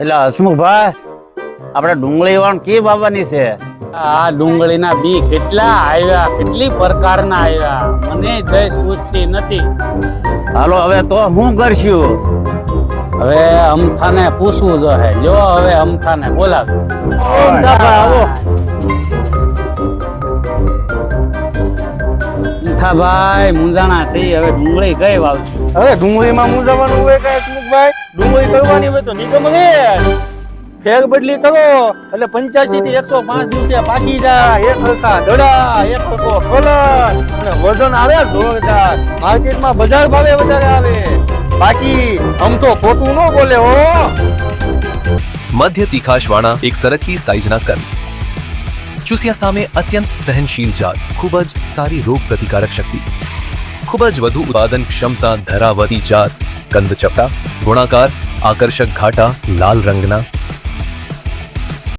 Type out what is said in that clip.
એટલે હસમુખભાઈ, આપણે ડુંગળી વાણ કે વાવવાની છે? આ ડુંગળીના બી કેટલા આવ્યા, કેટલી પ્રકારના આવ્યા? મને જય સૂચતી નથી. હાલો, હવે તો હું કરશું? હવે અમથાને પૂછવું જો હે. જો હવે અમથાને બોલાવ. આવો. ભાઈ મુંજાણા છે હવે ડુંગળી કઈ વાવશું? હવે ડુંગળીમાં મુંજાવાનું હોય કે હસમુખભાઈ ડુંગળી કરવાની હોય તો નિગમ લે ફેર બદલી કરો. એટલે પંચ્યાસી થી એકસો પાંચ દિવસે પાકી જાય. એક હલકા દડા એક હલકો કલર અને વજન આવે જોરદાર માર્કેટમાં બજાર ભાવે વધારે આવે. બાકી આમ તો ખોટું ન બોલે હો. મધ્ય તીખાશવાણા એક સરખી સાઈઝના કંદ ચૂસિયા સામે અત્યંત સહનશીલ જાત ખૂબ જ સારી રોગ પ્રતિકારક શક્તિ ખૂબ જ વધુ ઉત્પાદન ક્ષમતા ધરાવતી જાત કંદ ચપટા ગુણાકાર આકર્ષક ઘાટા લાલ રંગના